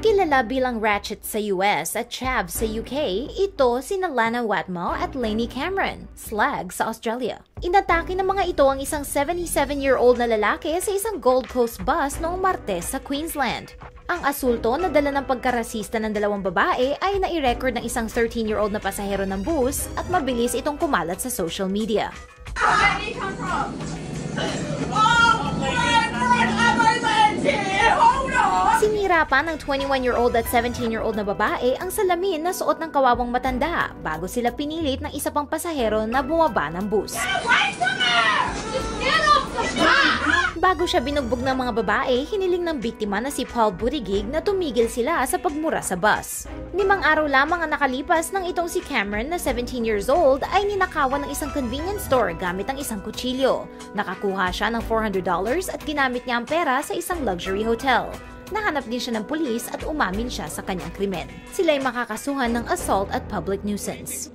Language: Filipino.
Kilala bilang Ratchet sa US at Chav sa UK, ito sina Lana Watmo at Lainey Cameron, Slag sa Australia. Inatake ng mga ito ang isang 77-year-old na lalaki sa isang Gold Coast bus noong Martes sa Queensland. Ang asulto na dala ng pagkarasista ng dalawang babae ay nai-record ng isang 13-year-old na pasahero ng bus at mabilis itong kumalat sa social media. Where did he come from? Pa ng 21-year-old at 17-year-old na babae ang salamin na suot ng kawawang matanda bago sila pinilit ng isa pang pasahero na bumaba ng bus. Bago siya binugbog ng mga babae, hiniling ng biktima na si Paul Buttigieg na tumigil sila sa pagmura sa bus. Limang araw lamang ang nakalipas nang itong si Cameron na 17 years old ay ninakawan ng isang convenience store gamit ang isang kutsilyo. Nakakuha siya ng $400 at ginamit niya ang pera sa isang luxury hotel. Nahanap din siya ng pulis at umamin siya sa kanyang krimen. Sila ay makakasuhan ng assault at public nuisance.